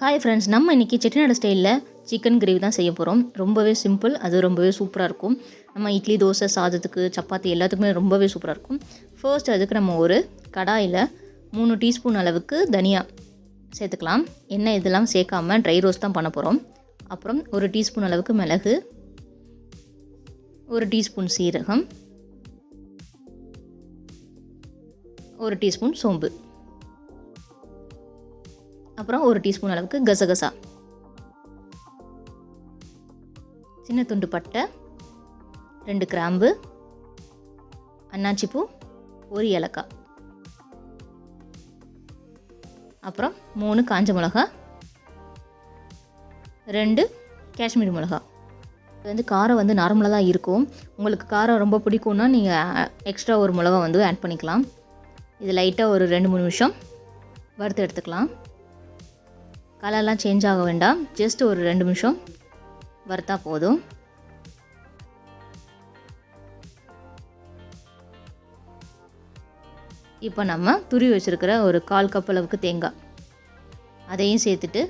Hi friends நம்ம இன்றைக்கி செட்டிநாடு ஸ்டைலில் சிக்கன் கிரேவி தான் செய்ய போகிறோம் ரொம்பவே சிம்பிள் அது ரொம்பவே சூப்பராக இருக்கும். நம்ம இட்லி தோசை சாதத்துக்கு சப்பாத்தி எல்லாத்துக்குமே ரொம்பவே சூப்பராக இருக்கும். ஃபர்ஸ்ட் அதுக்கு நம்ம ஒரு கடாயில் மூணு டீஸ்பூன் அளவுக்கு தனியா சேர்த்துக்கலாம். எண்ணெய் இதெல்லாம் சேர்க்காம ட்ரை ரோஸ்ட் தான் பண்ண போகிறோம் அப்புறம் ஒரு டீஸ்பூன் அளவுக்கு மிளகு ஒரு டீஸ்பூன் சீரகம் ஒரு டீஸ்பூன் சோம்பு. அப்புறம் ஒரு டீஸ்பூன் அளவுக்கு கசகசா. சின்ன துண்டு பட்டை ரெண்டு கிராம்பு அன்னாச்சிப்பூ ஒரு ஏலக்காய். அப்புறம் மூணு காஞ்ச மிளகா ரெண்டு காஷ்மீரி மிளகா. இது வந்து காரம் வந்து நார்மலாக தான் இருக்கும். உங்களுக்கு காரம் ரொம்ப பிடிக்கும்னா நீங்கள் எக்ஸ்ட்ரா ஒரு மிளகா வந்து ஆட் பண்ணிக்கலாம். இது லைட்டாக ஒரு ரெண்டு மூணு நிமிஷம் வறுத்து எடுத்துக்கலாம். கலர்லாம் சேஞ்ச் ஆக வேண்டாம். ஜஸ்ட் ஒரு ரெண்டு நிமிஷம். வறுத்தா போதும். இப்போ நம்ம துருவி வச்சுருக்கிற ஒரு கால் கப் அளவுக்கு தேங்காய். அதையும் சேர்த்துட்டு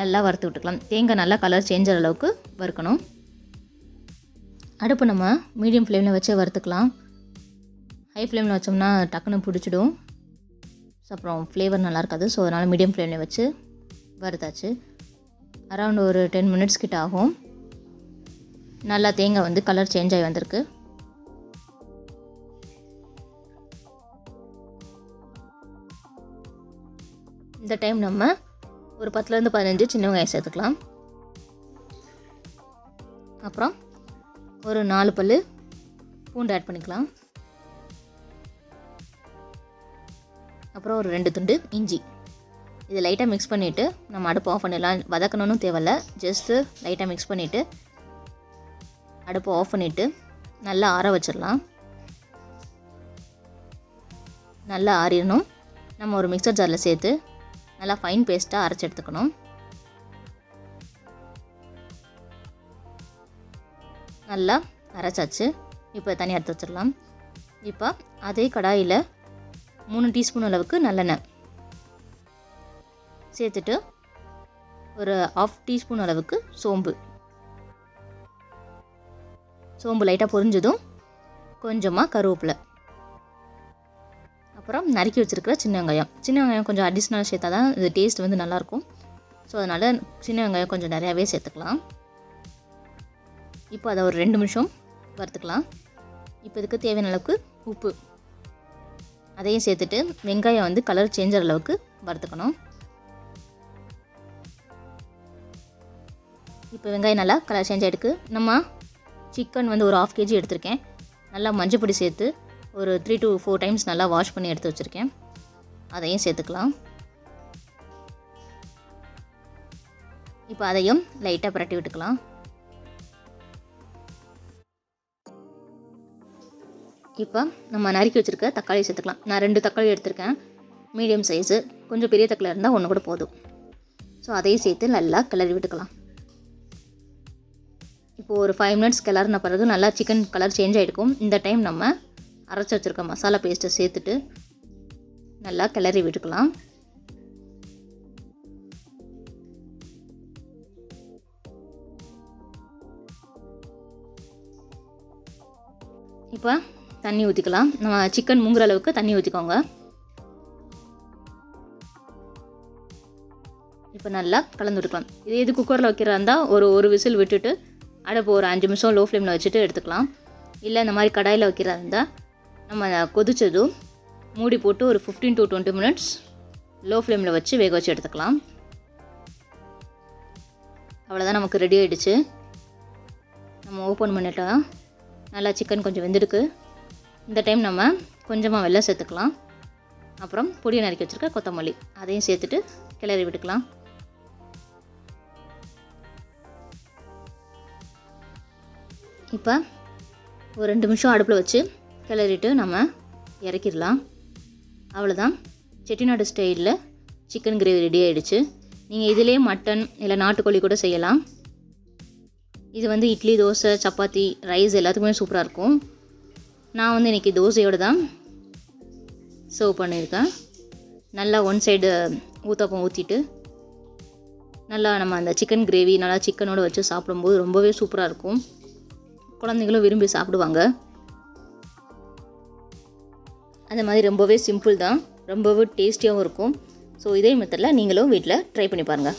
நல்லா வறுத்து விட்டுக்கலாம். தேங்காய் நல்லா கலர் சேஞ்ச் ஆகிற அளவுக்கு வறுக்கணும். அடுப்பு நம்ம மீடியம் ஃப்ளேமில் வச்சு வறுத்துக்கலாம். ஹை ஃப்ளேமில் வச்சோம்னா டக்குன்னு பிடிச்சிடும். ஸோ அப்புறம் ஃப்ளேவர் நல்லா இருக்காது. ஸோ அதனால் மீடியம் ஃப்ளேமில் வச்சு வறுத்தாச்சு அரவுண்ட் ஒரு டென் மினிட்ஸ் கிட்ட ஆகும். நல்லா தேங்காய் வந்து கலர் சேஞ்ச் ஆகி வந்திருக்கு. இந்த டைம் நம்ம ஒரு பத்துலேருந்து பதினஞ்சு சின்ன வெங்காயம் சேர்த்துக்கலாம். அப்புறம் ஒரு நாலு பல் பூண்டு ஆட் பண்ணிக்கலாம். அப்புறம் ஒரு ரெண்டு துண்டு இஞ்சி. இது லைட்டாக மிக்ஸ் பண்ணிவிட்டு நம்ம அடுப்பு ஆஃப் பண்ணிடலாம். வதக்கணும்னு தேவையில்ல. ஜஸ்ட்டு லைட்டாக மிக்ஸ் பண்ணிவிட்டு அடுப்பு ஆஃப் பண்ணிவிட்டு நல்லா ஆற வச்சிடலாம். நல்லா ஆறிடணும். நம்ம ஒரு மிக்சர் ஜாரில் சேர்த்து நல்லா ஃபைன் பேஸ்ட்டாக அரைச்சி எடுத்துக்கணும். நல்லா அரைச்சாச்சு. இப்போ தனியாக எடுத்து வச்சிடலாம். இப்போ அதே கடாயில் மூணு டீஸ்பூன் அளவுக்கு நல்லெண்ணெய். சேர்த்துட்டு ஒரு ஆஃப் டீஸ்பூன் அளவுக்கு சோம்பு. சோம்பு லைட்டாக பொரிஞ்சதும் கொஞ்சமாக கருவேப்பிலை. அப்புறம் நறுக்கி வச்சுருக்கிற சின்ன வெங்காயம். சின்ன வெங்காயம் கொஞ்சம் அடிஷ்னலாக சேர்த்தா தான் இது டேஸ்ட் வந்து நல்லாயிருக்கும் ஸோ அதனால் சின்ன வெங்காயம் கொஞ்சம் நிறையாவே சேர்த்துக்கலாம். இப்போ அதை ஒரு ரெண்டு நிமிஷம் வறுத்துக்கலாம். இப்போ இதுக்கு தேவையான அளவுக்கு உப்பு. அதையும் சேர்த்துட்டு வெங்காயம் வந்து கலர் சேஞ்ச் அளவுக்கு வறுத்துக்கணும். இப்போ வெங்காயம் நல்லா கலர் சேஞ்ச் ஆகிடுக்கு நம்ம சிக்கன் வந்து ஒரு ஆஃப் கேஜி எடுத்திருக்கேன். நல்லா மஞ்சள் பொடி சேர்த்து ஒரு த்ரீ டு ஃபோர் டைம்ஸ் நல்லா வாஷ் பண்ணி எடுத்து வச்சுருக்கேன். அதையும் சேர்த்துக்கலாம். இப்போ அதையும் லைட்டாக புரட்டி விட்டுக்கலாம். இப்போ நம்ம நறுக்கி வச்சுருக்க தக்காளி சேர்த்துக்கலாம். நான் ரெண்டு தக்காளி எடுத்திருக்கேன். மீடியம் சைஸு கொஞ்சம் பெரிய தக்காளி இருந்தால் ஒன்று கூட போதும். ஸோ அதையும் சேர்த்து நல்லா கிளறி விட்டுக்கலாம். இப்போது ஒரு ஃபைவ் மினிட்ஸ் கிளறின பிறகு நல்லா சிக்கன் கலர் சேஞ்ச் ஆகிருக்கும் இந்த டைம் நம்ம அரைச்சி வச்சுருக்க மசாலா பேஸ்ட்டை சேர்த்துட்டு நல்லா கிளறி விட்டுக்கலாம். இப்போ தண்ணி ஊற்றிக்கலாம் நம்ம சிக்கன் முங்குற அளவுக்கு தண்ணி ஊற்றிக்கோங்க இப்போ நல்லா கலந்து விட்டுக்கலாம். இதே இது குக்கரில் வைக்கிறதா இருந்தால் ஒரு ஒரு விசில் விட்டுட்டு அடுப்பு ஒரு அஞ்சு நிமிஷம் லோ ஃப்ளேமில் வச்சுட்டு எடுத்துக்கலாம். இல்லை இந்த மாதிரி கடாயில் வைக்கிறதா இருந்தால் நம்ம கொதிச்சதும் மூடி போட்டு ஒரு fifteen to twenty minutes low ஃப்ளேமில் வச்சு வேக வச்சு எடுத்துக்கலாம். அவ்வளோதான் நமக்கு ரெடி ஆகிடுச்சு நம்ம ஓப்பன் பண்ணிட்டோம் நல்லா சிக்கன் கொஞ்சம் வெந்திருக்கு. இந்த டைம் நம்ம கொஞ்சமாக வெள்ளம் சேர்த்துக்கலாம். அப்புறம் பொடியை நறுக்கி வச்சுருக்க கொத்தமல்லி அதையும் சேர்த்துட்டு கிளறி விட்டுக்கலாம். இப்போ ஒரு ரெண்டு நிமிஷம் அடுப்பில் வச்சு கிளறிட்டு நம்ம இறக்கிடலாம். அவ்வளோதான் செட்டிநாடு ஸ்டைலில் சிக்கன் கிரேவி ரெடி ஆகிடுச்சு நீங்கள் இதிலே மட்டன் இல்லை நாட்டுக்கோழி கூட செய்யலாம். இது வந்து இட்லி தோசை சப்பாத்தி ரைஸ் எல்லாத்துக்குமே சூப்பராக இருக்கும். நான் வந்து இன்றைக்கி தோசையோடு தான் சர்வ் பண்ணியிருக்கேன். நல்லா ஒன் சைடு ஊத்தப்பம் ஊற்றிட்டு நல்லா நம்ம அந்த சிக்கன் கிரேவி நல்லா சிக்கனோட வச்சு சாப்பிடும்போது ரொம்பவே சூப்பராக இருக்கும். குழந்தைங்களும் விரும்பி சாப்பிடுவாங்க. அந்த மாதிரி ரொம்பவே சிம்பிள் தான். ரொம்பவே டேஸ்டியாகவும் இருக்கும். ஸோ இதே மெத்தடில் நீங்களும் வீட்டில் ட்ரை பண்ணி பாருங்கள்